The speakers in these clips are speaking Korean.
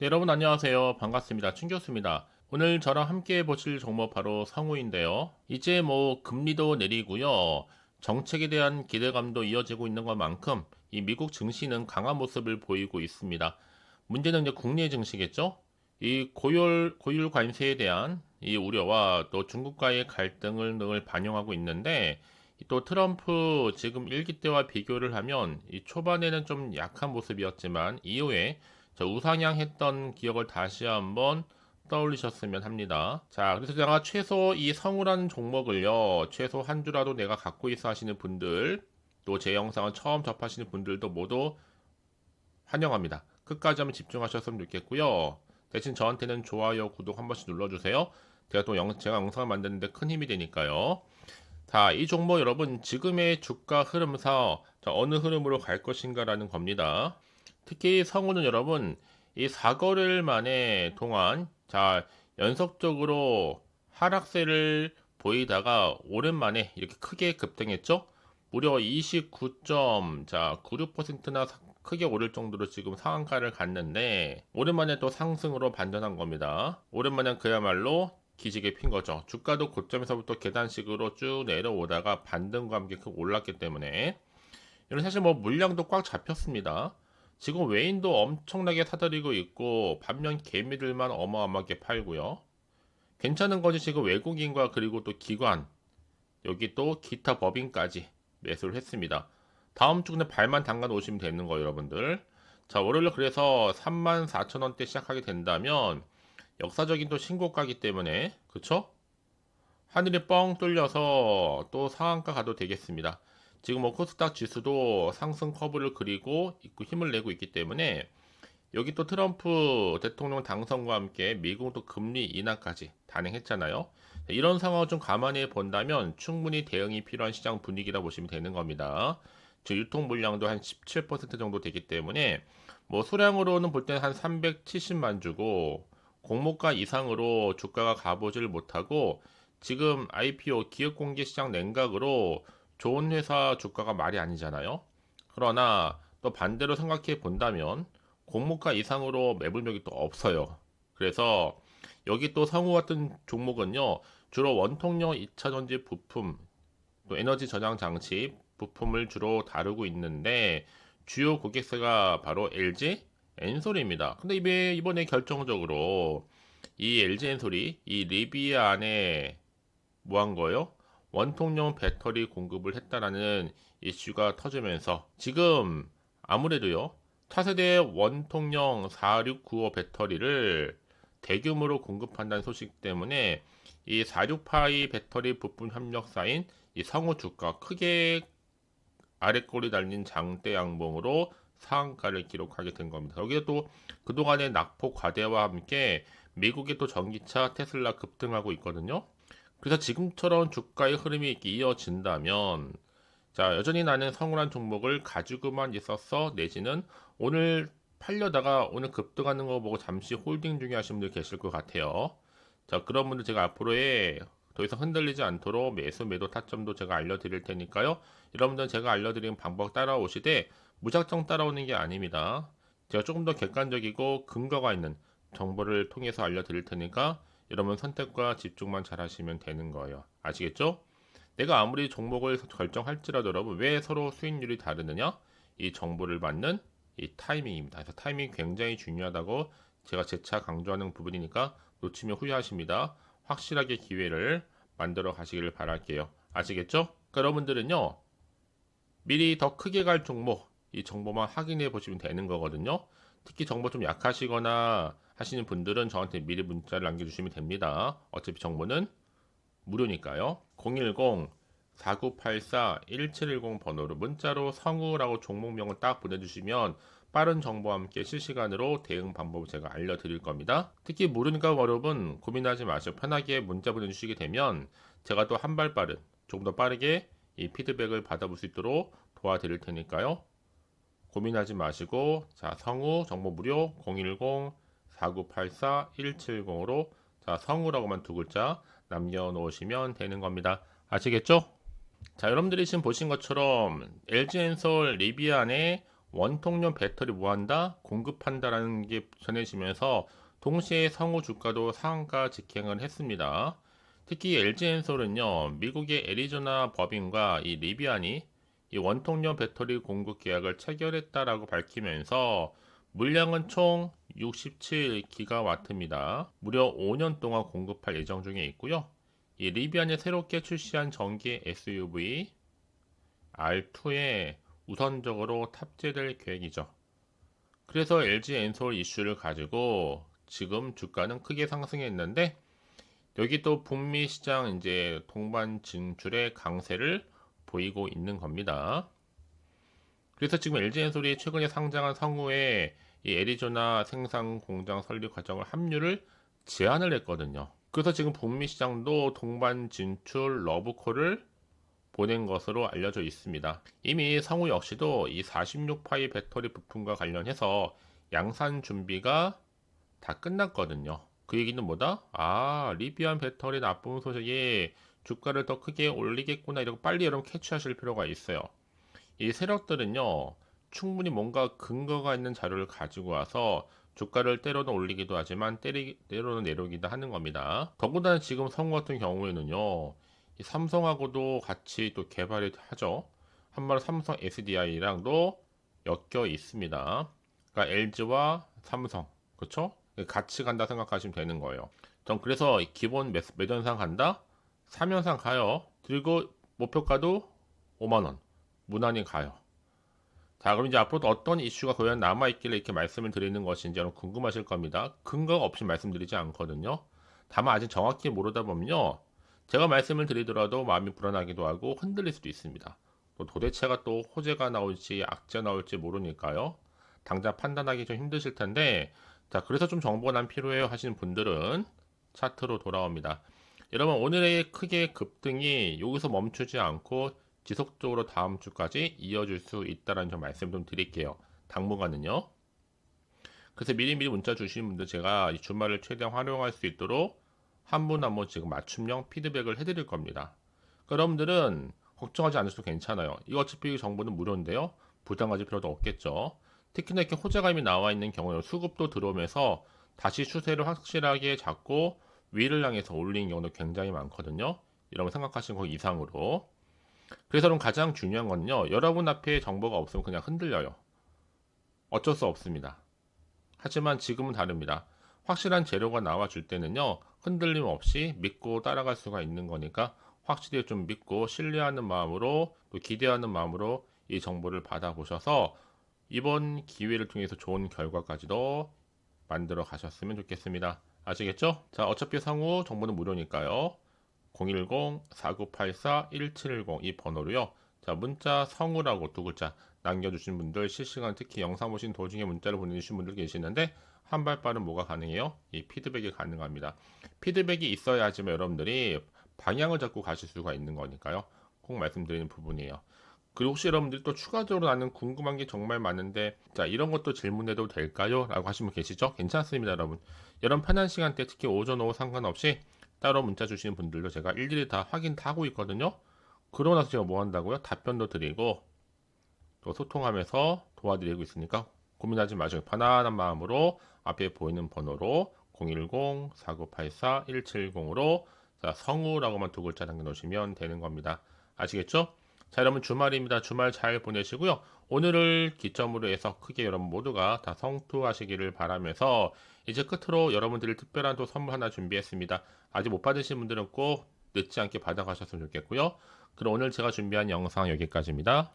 네, 여러분 안녕하세요. 반갑습니다. 춘 교수입니다. 오늘 저랑 함께 보실 종목 바로 성우인데요. 이제 뭐 금리도 내리고요. 정책에 대한 기대감도 이어지고 있는 것만큼 이 미국 증시는 강한 모습을 보이고 있습니다. 문제는 이제 국내 증시겠죠? 이 고율 고율 관세에 대한 이 우려와 또 중국과의 갈등을 등을 반영하고 있는데 또 트럼프 지금 일기 때와 비교를 하면 이 초반에는 좀 약한 모습이었지만 이후에 자, 우상향 했던 기억을 다시 한번 떠올리셨으면 합니다. 자, 그래서 제가 최소 이 성우라는 종목을요, 최소 한 주라도 내가 갖고 있어 하시는 분들, 또 제 영상을 처음 접하시는 분들도 모두 환영합니다. 끝까지 한번 집중하셨으면 좋겠고요. 대신 저한테는 좋아요, 구독 한 번씩 눌러주세요. 제가 또 영, 제가 영상을 만드는데 큰 힘이 되니까요. 자, 이 종목 여러분, 지금의 주가 흐름사, 자, 어느 흐름으로 갈 것인가라는 겁니다. 특히 성우는 여러분, 이 4거래일 만에 동안, 자, 연속적으로 하락세를 보이다가 오랜만에 이렇게 크게 급등했죠? 무려 29. 자, 96%나 크게 오를 정도로 지금 상한가를 갔는데 오랜만에 또 상승으로 반전한 겁니다. 오랜만에 그야말로 기지개 핀 거죠. 주가도 고점에서부터 계단식으로 쭉 내려오다가 반등과 함께 크 올랐기 때문에 이런 사실 뭐 물량도 꽉 잡혔습니다. 지금 외인도 엄청나게 사들이고 있고 반면 개미들만 어마어마하게 팔고요. 괜찮은 거지 지금 외국인과 그리고 또 기관 여기 또 기타 법인까지 매수를 했습니다. 다음 주에 발만 담가 놓으시면 되는 거예요, 여러분들. 자, 월요일 그래서 34,000원대 시작하게 된다면 역사적인 또 신고가기 때문에 그쵸? 하늘이 뻥 뚫려서 또 상한가 가도 되겠습니다. 지금 뭐 코스닥 지수도 상승 커브를 그리고 있고 힘을 내고 있기 때문에 여기 또 트럼프 대통령 당선과 함께 미국도 금리 인하까지 단행했잖아요. 이런 상황을 좀 감안해 본다면 충분히 대응이 필요한 시장 분위기라 보시면 되는 겁니다. 즉 유통 물량도 한 17% 정도 되기 때문에 뭐 수량으로는 볼 때는 한 370만 주고 공모가 이상으로 주가가 가보지를 못하고 지금 IPO 기업 공개 시장 냉각으로 좋은 회사 주가가 말이 아니잖아요. 그러나 또 반대로 생각해 본다면 공모가 이상으로 매불력이 또 없어요. 그래서 여기 또 상호 같은 종목은요, 주로 원통형 2차 전지 부품, 또 에너지 저장 장치 부품을 주로 다루고 있는데 주요 고객사가 바로 LG, 엔솔입니다. 근데 이번에 결정적으로 이 LG 엔솔이 이 리비아 안에 뭐 한 거예요? 원통형 배터리 공급을 했다라는 이슈가 터지면서 지금 아무래도요 차세대 원통형 4695 배터리를 대규모로 공급한다는 소식 때문에 이 46파이 배터리 부품 협력사인 이 성우 주가 크게 아래꼬리 달린 장대 양봉으로 상한가를 기록하게 된 겁니다. 여기에 또 그동안의 낙폭 과대와 함께 미국의 또 전기차 테슬라 급등하고 있거든요. 그래서 지금처럼 주가의 흐름이 이어진다면 자 여전히 나는 성울한 종목을 가지고만 있었어 내지는 오늘 팔려다가 오늘 급등하는 거 보고 잠시 홀딩 중에 하시는 분들 계실 것 같아요. 자 그런 분들 제가 앞으로의 더 이상 흔들리지 않도록 매수 매도 타점도 제가 알려드릴 테니까요. 여러분들 제가 알려드린 방법 따라오시되 무작정 따라오는 게 아닙니다. 제가 조금 더 객관적이고 근거가 있는 정보를 통해서 알려드릴 테니까 여러분 선택과 집중만 잘 하시면 되는 거예요. 아시겠죠? 내가 아무리 종목을 결정할지라도 여러분 왜 서로 수익률이 다르느냐? 이 정보를 받는 이 타이밍입니다. 그래서 타이밍이 굉장히 중요하다고 제가 재차 강조하는 부분이니까 놓치면 후회하십니다. 확실하게 기회를 만들어 가시기를 바랄게요. 아시겠죠? 그러니까 여러분들은요. 미리 더 크게 갈 종목 이 정보만 확인해 보시면 되는 거거든요. 특히 정보 좀 약하시거나 하시는 분들은 저한테 미리 문자를 남겨주시면 됩니다. 어차피 정보는 무료니까요. 010-4984-1710 번호로 문자로 성우라고 종목명을 딱 보내주시면 빠른 정보와 함께 실시간으로 대응 방법을 제가 알려드릴 겁니다. 특히 모르니까 여러분 고민하지 마시고 편하게 문자 보내주시게 되면 제가 또 한 발 빠른 조금 더 빠르게 이 피드백을 받아볼 수 있도록 도와드릴 테니까요. 고민하지 마시고 자 성우 정보 무료 010-4984-170으로 자 성우라고만 두 글자 남겨놓으시면 되는 겁니다. 아시겠죠? 자 여러분들이 지금 보신 것처럼 LG 엔솔 리비안의 원통용 배터리 무한다 공급한다라는 게 전해지면서 동시에 성우 주가도 상한가 직행을 했습니다. 특히 LG엔솔은요, 미국의 애리조나 법인과 이 리비안이 이 원통용 배터리 공급 계약을 체결했다라고 밝히면서 물량은 총 67기가와트입니다. 무려 5년 동안 공급할 예정 중에 있고요. 이 리비안이 새롭게 출시한 전기 SUV R2에 우선적으로 탑재될 계획이죠. 그래서 LG 엔솔 이슈를 가지고 지금 주가는 크게 상승했는데 여기 또 북미 시장 이제 동반 진출의 강세를 보이고 있는 겁니다. 그래서 지금 LG 엔솔이 최근에 상장한 성우에 이 애리조나 생산 공장 설립 과정을 합류를 제안을 했거든요. 그래서 지금 북미 시장도 동반 진출 러브콜을 보낸 것으로 알려져 있습니다. 이미 성우 역시도 이 46파이 배터리 부품과 관련해서 양산 준비가 다 끝났거든요. 그 얘기는 뭐다? 아, 리비안 배터리 나쁜 소식이 주가를 더 크게 올리겠구나. 이러고 빨리 여러분 캐치하실 필요가 있어요. 이 세력들은요, 충분히 뭔가 근거가 있는 자료를 가지고 와서 주가를 때로는 올리기도 하지만 때리, 때로는 내려오기도 하는 겁니다. 더군다나 지금 성우 같은 경우에는요, 이 삼성하고도 같이 또 개발을 하죠. 한마디로 삼성 SDI랑도 엮여 있습니다. 그러니까 LG와 삼성, 그렇죠? 같이 간다 생각하시면 되는 거예요. 전 그래서 기본 매, 매전상 간다, 3연상 가요. 그리고 목표가도 5만 원, 무난히 가요. 자, 그럼 이제 앞으로 어떤 이슈가 과연 남아있길래 이렇게 말씀을 드리는 것인지 여러분 궁금하실 겁니다. 근거가 없이 말씀드리지 않거든요. 다만 아직 정확히 모르다 보면요. 제가 말씀을 드리더라도 마음이 불안하기도 하고 흔들릴 수도 있습니다. 또 도대체가 또 호재가 나올지 악재 나올지 모르니까요. 당장 판단하기 좀 힘드실 텐데, 자, 그래서 좀 정보가 난 필요해요 하시는 분들은 차트로 돌아옵니다. 여러분, 오늘의 크게 급등이 여기서 멈추지 않고 지속적으로 다음 주까지 이어질 수 있다는 점 말씀 좀 드릴게요. 당분간은요. 그래서 미리미리 문자 주신 분들 제가 이 주말을 최대한 활용할 수 있도록 한 분 한 분 지금 맞춤형 피드백을 해드릴 겁니다. 여러분들은 걱정하지 않으셔도 괜찮아요. 이거 어차피 정보는 무료인데요. 부담 가질 필요도 없겠죠. 특히나 이렇게 호재감이 나와 있는 경우에 수급도 들어오면서 다시 추세를 확실하게 잡고 위를 향해서 올리는 경우도 굉장히 많거든요. 여러분 생각하시는 거 이상으로. 그래서 그럼 가장 중요한 건요. 여러분 앞에 정보가 없으면 그냥 흔들려요. 어쩔 수 없습니다. 하지만 지금은 다릅니다. 확실한 재료가 나와줄 때는요. 흔들림 없이 믿고 따라갈 수가 있는 거니까 확실히 좀 믿고 신뢰하는 마음으로 또 기대하는 마음으로 이 정보를 받아보셔서 이번 기회를 통해서 좋은 결과까지도 만들어 가셨으면 좋겠습니다. 아시겠죠? 자, 어차피 상호 정보는 무료니까요. 010-4984-1710 이 번호로요. 자, 문자 성우라고 두 글자 남겨주신 분들 실시간 특히 영상 보신 도중에 문자를 보내주신 분들 계시는데 한 발 빠른 뭐가 가능해요? 이 피드백이 가능합니다. 피드백이 있어야 하지만 여러분들이 방향을 잡고 가실 수가 있는 거니까요. 꼭 말씀드리는 부분이에요. 그리고 혹시 여러분들이 또 추가적으로 나는 궁금한 게 정말 많은데 자 이런 것도 질문해도 될까요? 라고 하시면 계시죠? 괜찮습니다 여러분 여러분 편한 시간대 특히 오전 오후 상관없이 따로 문자 주시는 분들도 제가 일일이 다 확인 다 하고 있거든요 그러고 나서 제가 뭐 한다고요? 답변도 드리고 또 소통하면서 도와드리고 있으니까 고민하지 마시고 편안한 마음으로 앞에 보이는 번호로 010-4984-170으로 자, 성우라고만 두 글자 남겨놓으시면 되는 겁니다. 아시겠죠? 자, 여러분 주말입니다. 주말 잘 보내시고요. 오늘을 기점으로 해서 크게 여러분 모두가 다 성투하시기를 바라면서 이제 끝으로 여러분들이 특별한 또 선물 하나 준비했습니다. 아직 못 받으신 분들은 꼭 늦지 않게 받아가셨으면 좋겠고요. 그럼 오늘 제가 준비한 영상 여기까지입니다.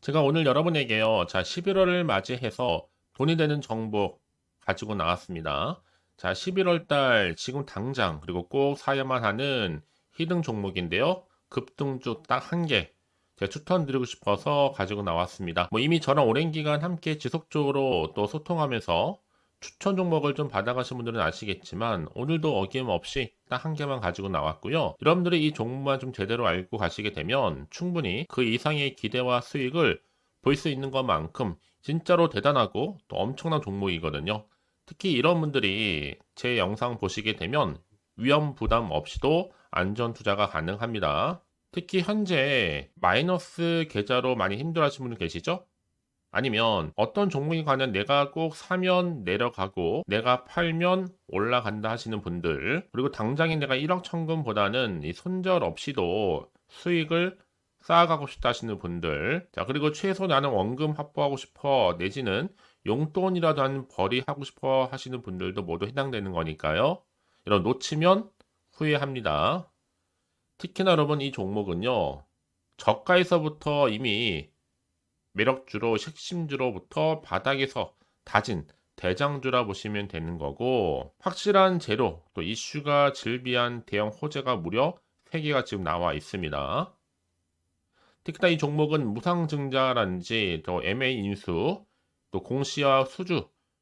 제가 오늘 여러분에게요. 자, 11월을 맞이해서 돈이 되는 정보 가지고 나왔습니다. 자, 11월 달 지금 당장 그리고 꼭 사야만 하는 히든 종목인데요. 급등주 딱 한 개. 제가 추천드리고 싶어서 가지고 나왔습니다. 뭐 이미 저랑 오랜 기간 함께 지속적으로 또 소통하면서 추천 종목을 좀 받아가신 분들은 아시겠지만 오늘도 어김없이 딱 한 개만 가지고 나왔고요. 여러분들이 이 종목만 좀 제대로 알고 가시게 되면 충분히 그 이상의 기대와 수익을 볼 수 있는 것만큼 진짜로 대단하고 또 엄청난 종목이거든요. 특히 이런 분들이 제 영상 보시게 되면 위험 부담 없이도 안전 투자가 가능합니다. 특히 현재 마이너스 계좌로 많이 힘들어 하시는 분들 계시죠? 아니면 어떤 종목에 관한 내가 꼭 사면 내려가고 내가 팔면 올라간다 하시는 분들 그리고 당장에 내가 1억 천금보다는 이 손절 없이도 수익을 쌓아가고 싶다 하시는 분들 자 그리고 최소 나는 원금 확보하고 싶어 내지는 용돈이라도 한 벌이 하고 싶어 하시는 분들도 모두 해당되는 거니까요 이런 놓치면 후회합니다 특히나 여러분 이 종목은요 저가에서부터 이미 매력주로 핵심주로부터 바닥에서 다진 대장주라 보시면 되는 거고 확실한 재료 또 이슈가 질비한 대형 호재가 무려 3개가 지금 나와 있습니다. 특히나 이 종목은 무상증자라든지 또 MA 인수 또 공시와 수주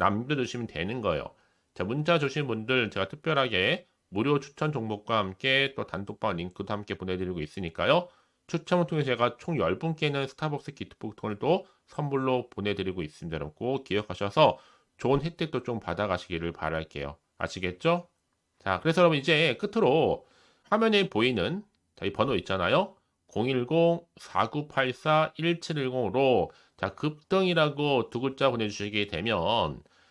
남겨주시면 되는 거예요. 자, 문자 주신 분들 제가 특별하게 무료 추천 종목과 함께 또 단톡방 링크도 함께 보내드리고 있으니까요. 추첨을 통해 제가 총 10분께는 스타벅스 기프트콘을 또 선물로 보내드리고 있습니다. 여러분 꼭 기억하셔서 좋은 혜택도 좀 받아가시기를 바랄게요. 아시겠죠? 자, 그래서 여러분 이제 끝으로 화면에 보이는 자, 이 번호 있잖아요. 010-4984-1710으로 자, 급등이라고 두 글자 보내주시게 되면